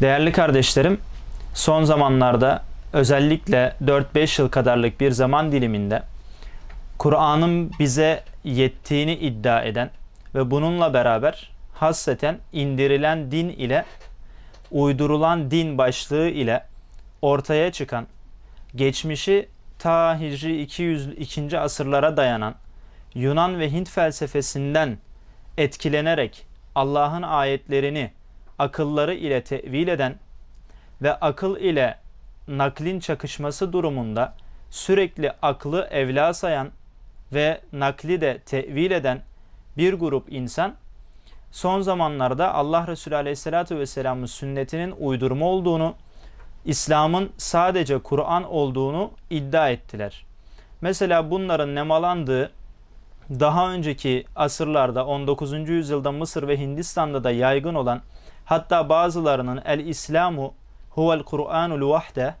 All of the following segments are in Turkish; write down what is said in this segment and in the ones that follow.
Değerli kardeşlerim, son zamanlarda özellikle 4-5 yıl kadarlık bir zaman diliminde Kur'an'ın bize yettiğini iddia eden ve bununla beraber hasseten indirilen din ile uydurulan din başlığı ile ortaya çıkan geçmişi ta Hicri 202. asırlara dayanan Yunan ve Hint felsefesinden etkilenerek Allah'ın ayetlerini akılları ile tevil eden ve akıl ile naklin çakışması durumunda sürekli aklı evla sayan ve nakli de tevil eden bir grup insan son zamanlarda Allah Resulü Aleyhisselatü Vesselam'ın sünnetinin uydurma olduğunu, İslam'ın sadece Kur'an olduğunu iddia ettiler. Mesela bunların nemalandığı daha önceki asırlarda 19. yüzyılda Mısır ve Hindistan'da da yaygın olan hatta bazılarının el İslamu huvel Kur'anul vahde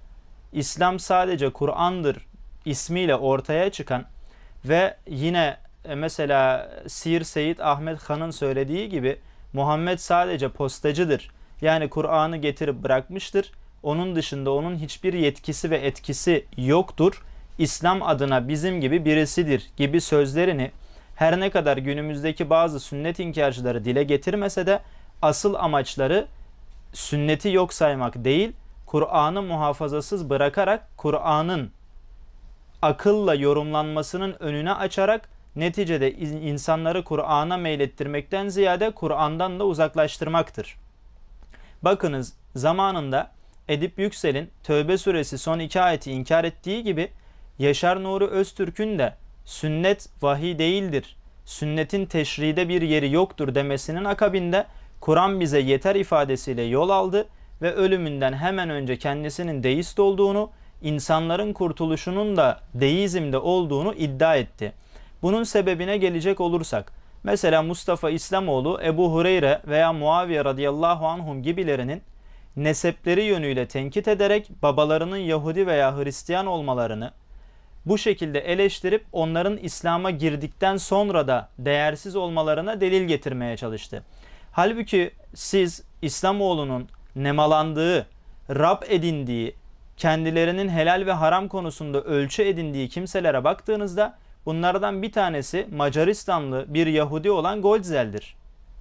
İslam sadece Kur'an'dır ismiyle ortaya çıkan ve yine e, mesela Sir Seyit Ahmet Han'ın söylediği gibi Muhammed sadece postacıdır. Yani Kur'an'ı getirip bırakmıştır. Onun dışında onun hiçbir yetkisi ve etkisi yoktur. İslam adına bizim gibi birisidir gibi sözlerini her ne kadar günümüzdeki bazı sünnet inkarcıları dile getirmese de asıl amaçları sünneti yok saymak değil, Kur'an'ı muhafazasız bırakarak Kur'an'ın akılla yorumlanmasının önüne açarak neticede insanları Kur'an'a meylettirmekten ziyade Kur'an'dan da uzaklaştırmaktır. Bakınız zamanında Edip Yüksel'in Tövbe suresi son iki ayeti inkar ettiği gibi Yaşar Nuri Öztürk'ün de sünnet vahiy değildir, sünnetin teşride bir yeri yoktur demesinin akabinde Kur'an bize yeter ifadesiyle yol aldı ve ölümünden hemen önce kendisinin deist olduğunu, insanların kurtuluşunun da deizmde olduğunu iddia etti. Bunun sebebine gelecek olursak, mesela Mustafa İslamoğlu, Ebu Hureyre veya Muaviye radıyallahu anhum gibilerinin nesepleri yönüyle tenkit ederek babalarının Yahudi veya Hristiyan olmalarını bu şekilde eleştirip onların İslam'a girdikten sonra da değersiz olmalarına delil getirmeye çalıştı. Halbuki siz İslamoğlu'nun nemalandığı, Rab edindiği, kendilerinin helal ve haram konusunda ölçü edindiği kimselere baktığınızda bunlardan bir tanesi Macaristanlı bir Yahudi olan Goldzel'dir.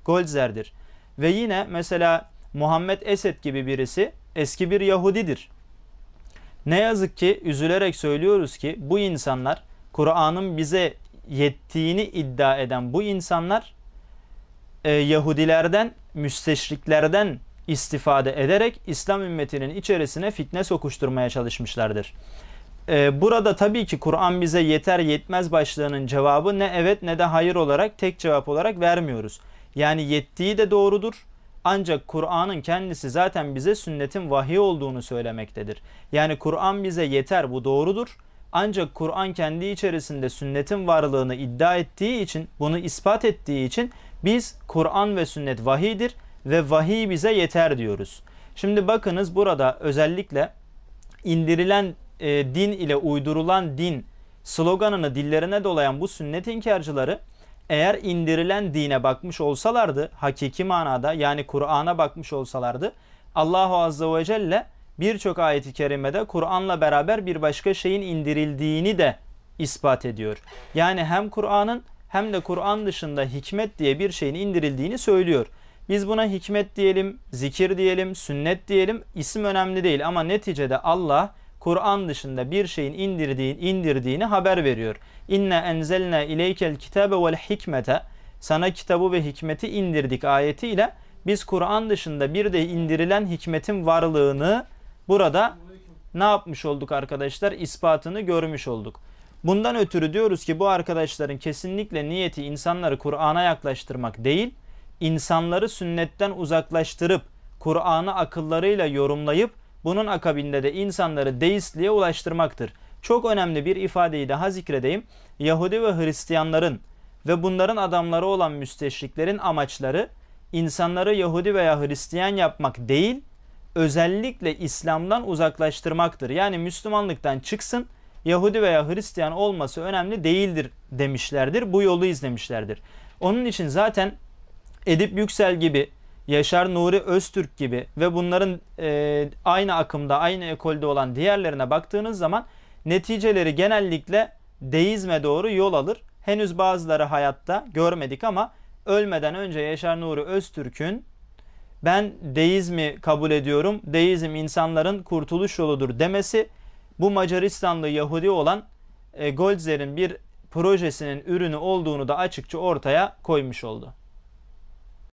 Goldzer'dir. Ve yine mesela Muhammed Esed gibi birisi eski bir Yahudidir. Ne yazık ki üzülerek söylüyoruz ki bu insanlar Kur'an'ın bize yettiğini iddia eden bu insanlar e, Yahudilerden, müsteşriklerden istifade ederek İslam ümmetinin içerisine fitne sokuşturmaya çalışmışlardır. E, burada tabii ki Kur'an bize yeter yetmez başlığının cevabı ne evet ne de hayır olarak tek cevap olarak vermiyoruz. Yani yettiği de doğrudur. Ancak Kur'an'ın kendisi zaten bize sünnetin vahiy olduğunu söylemektedir. Yani Kur'an bize yeter bu doğrudur. Ancak Kur'an kendi içerisinde sünnetin varlığını iddia ettiği için, bunu ispat ettiği için biz Kur'an ve sünnet vahidir ve vahiy bize yeter diyoruz. Şimdi bakınız burada özellikle indirilen e, din ile uydurulan din sloganını dillerine dolayan bu sünnet inkarcıları eğer indirilen dine bakmış olsalardı hakiki manada yani Kur'an'a bakmış olsalardı Allahu Azze ve Celle birçok ayeti kerimede Kur'an'la beraber bir başka şeyin indirildiğini de ispat ediyor. Yani hem Kur'an'ın hem de Kur'an dışında hikmet diye bir şeyin indirildiğini söylüyor. Biz buna hikmet diyelim, zikir diyelim, sünnet diyelim isim önemli değil ama neticede Allah Kur'an dışında bir şeyin indirdiğini, indirdiğini haber veriyor. İnne enzelne ileykel kitabe vel hikmete sana kitabı ve hikmeti indirdik ayetiyle biz Kur'an dışında bir de indirilen hikmetin varlığını burada ne yapmış olduk arkadaşlar? İspatını görmüş olduk. Bundan ötürü diyoruz ki bu arkadaşların kesinlikle niyeti insanları Kur'an'a yaklaştırmak değil, insanları sünnetten uzaklaştırıp Kur'an'ı akıllarıyla yorumlayıp bunun akabinde de insanları deistliğe ulaştırmaktır. Çok önemli bir ifadeyi daha zikredeyim. Yahudi ve Hristiyanların ve bunların adamları olan müsteşriklerin amaçları insanları Yahudi veya Hristiyan yapmak değil, özellikle İslam'dan uzaklaştırmaktır. Yani Müslümanlıktan çıksın, Yahudi veya Hristiyan olması önemli değildir demişlerdir. Bu yolu izlemişlerdir. Onun için zaten Edip Yüksel gibi Yaşar Nuri Öztürk gibi ve bunların e, aynı akımda, aynı ekolde olan diğerlerine baktığınız zaman neticeleri genellikle deizme doğru yol alır. Henüz bazıları hayatta görmedik ama ölmeden önce Yaşar Nuri Öztürk'ün ben deizmi kabul ediyorum, deizm insanların kurtuluş yoludur demesi bu Macaristanlı Yahudi olan e, Goldzer'in bir projesinin ürünü olduğunu da açıkça ortaya koymuş oldu.